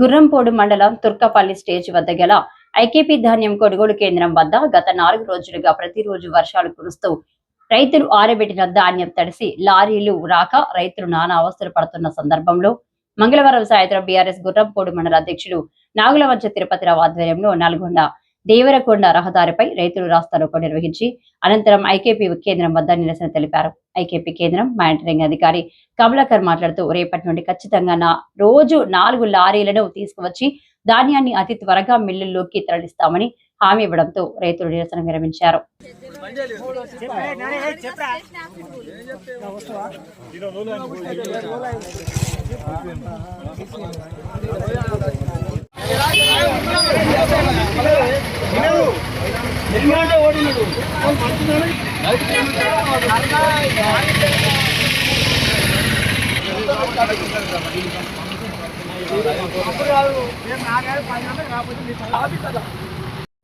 గుర్రంపోడు మండలం తుర్కపల్లి స్టేజ్ వద్ద గల ఐకేపీ ధాన్యం కొనుగోలు కేంద్రం వద్ద గత నాలుగు రోజులుగా ప్రతిరోజు వర్షాలు కురుస్తూ రైతులు ఆరబెట్టిన ధాన్యం తడిసి లారీలు రాక రైతులు నానా అవస్థలు పడుతున్న సందర్భంలో మంగళవారం సాయంత్రం బీఆర్ఎస్ గుర్రంపోడు మండల అధ్యక్షుడు నాగులవంచ తిరుపతిరావు ఆధ్వర్యంలో నల్గొండ దేవరకొండ రహదారిపై రైతులు రాస్తారోకో నిర్వహించి అనంతరం ఐకేపీ కేంద్రం వద్ద నిరసన తెలిపారు. ఐకేపీ కేంద్రం మానిటరింగ్ అధికారి కమలాకర్ మాట్లాడుతూ రేపటి నుండి ఖచ్చితంగా నా రోజు నాలుగు లారీలను తీసుకువచ్చి ధాన్యాన్ని అతి త్వరగా మిల్లుల్లోకి తరలిస్తామని హామీ ఇవ్వడంతో రైతులు నిరసన విరమించారు.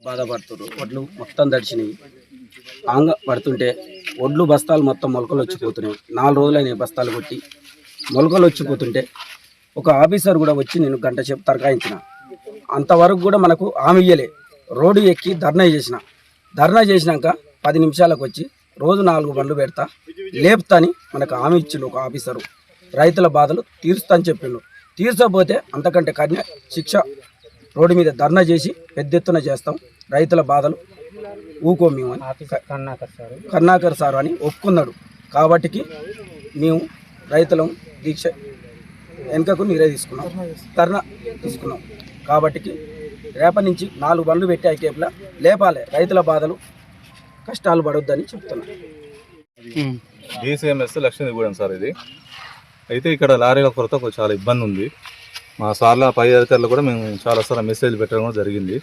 బాధపడుతున్నారు వడ్లు మొత్తం దడిచినాయి ఆంగ పడుతుంటే వడ్లు బస్తాలు మొత్తం మొలకలు వచ్చిపోతున్నాయి. నాలుగు రోజులైన బస్తాలు కొట్టి మొలకలు వచ్చిపోతుంటే ఒక ఆఫీసర్ కూడా వచ్చి నేను గంట సేపు తరకాయించిన అంతవరకు కూడా మనకు హామీ ఇయ్యలే. రోడ్డు ఎక్కి ధర్నా చేసిన. ధర్నా చేసినాక పది నిమిషాలకు వచ్చి రోజు నాలుగు బండ్లు పెడతా. లేపుతాని మనకు హామీ ఇచ్చిండు ఒక ఆఫీసరు. రైతుల బాధలు తీరుస్తా అని చెప్పిండు. తీర్చకపోతే అంతకంటే కఠిన శిక్ష రోడ్డు మీద ధర్నా చేసి పెద్ద ఎత్తున చేస్తాం. రైతుల బాధలు ఊకో మేము అని కర్ణాకర్ సార్. అని ఒప్పుకున్నాడు. కాబట్టికి మేము రైతులం దీక్ష వెనుకకు నీరే తీసుకున్నాం. ధర్నా తీసుకున్నాం. కాబట్టికి రేపటి నుంచి నాలుగు బండ్లు పెట్టి ఐకేపులా లేపాలి. రైతుల బాధలు కష్టాలు పడొద్దని చెప్తున్నాం. డీసీఎంఎస్ లక్ష్మీగూడెం సార్ ఇది. అయితే ఇక్కడ లారీల కొరత చాలా ఇబ్బంది ఉంది మా సార్ల పై అధికారులు కూడా మేము చాలాసార్లు మెసేజ్ పెట్టడం కూడా జరిగింది.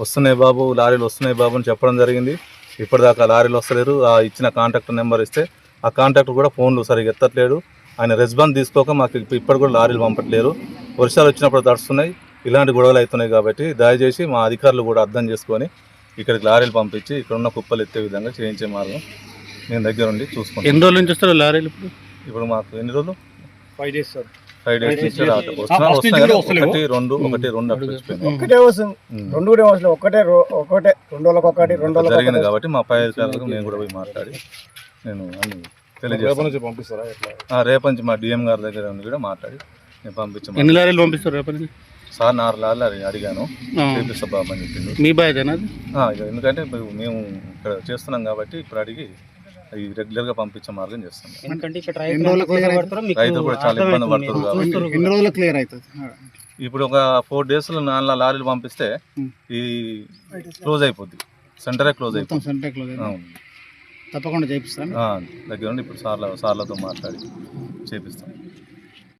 వస్తున్నాయి బాబు లారీలు వస్తున్నాయి బాబు అని చెప్పడం జరిగింది. ఇప్పటిదాకా లారీలు వస్తలేరు. ఆ ఇచ్చిన కాంటాక్ట్ నెంబర్ ఇస్తే ఆ కాంటాక్ట్ కూడా ఫోన్లు సరిగ్గా ఎత్తట్లేడు ఆయన రెస్పాన్స్ తీసుకోక మాకు ఇప్ప- ఇప్పటికి కూడా లారీలు పంపట్లేరు. వర్షాలు వచ్చినప్పుడు తడుస్తున్నాయి. ఇలాంటి గొడవలు అవుతున్నాయి కాబట్టి దయచేసి మా అధికారులు కూడా అర్థం చేసుకొని ఇక్కడికి లారీలు పంపించి ఇక్కడ ఉన్న కుప్పలు ఎత్తే విధంగా చేయించే మార్గం నేను దగ్గర ఉండి చూసుకుంటాను. ఎన్ని రోజుల నుంచి వస్తారు లారీలు ఇప్పుడు? ఇప్పుడు మాకు ఎన్ని రోజులు? Five days sir five days నుంచి. ఒకటి రెండు ఒకటి రెండు. ఒకటే వస్తుంది. రెండు కూడా వస్తుంది ఒకటే ఒకటే రెండు రోజులకు ఒకటి రెండు రోజులకు జరిగింది కాబట్టి మా పై అధికారులకు నేను కూడా పోయి మాట్లాడి నేను అన్ని తెలియజేస్తాను. పంపిస్తారా? నుంచి మా డిఎం గారి దగ్గర ఉండి కూడా మాట్లాడి నేను పంపించి ఎన్ని లారీలు పంపిస్తారు రేపటి నుంచి? సార్ నాలుగు లారీలు అడిగి- అడిగాను అని చెప్పిండు. మీ ఇక ఎందుకంటే మేము ఇక్కడ చేస్తున్నాం కాబట్టి ఇప్పుడు అడిగి అవి రెగ్యులర్గా పంపించే మార్గం చేస్తాం కూడా చాలా ఇబ్బంది కాబట్టి. క్లియర్ అవుతుంది ఇప్పుడు ఒక ఫోర్ డేస్లో నాలుగు లారీలు పంపిస్తే. ఈ క్లోజ్ అయిపోద్ది. సెంటరే క్లోజ్ సెంటర్. అవును. తప్పకుండా చేపిస్తాను ఆ, దగ్గర ఇప్పుడు సార్ల సార్లతో మాట్లాడి చేపిస్తాం.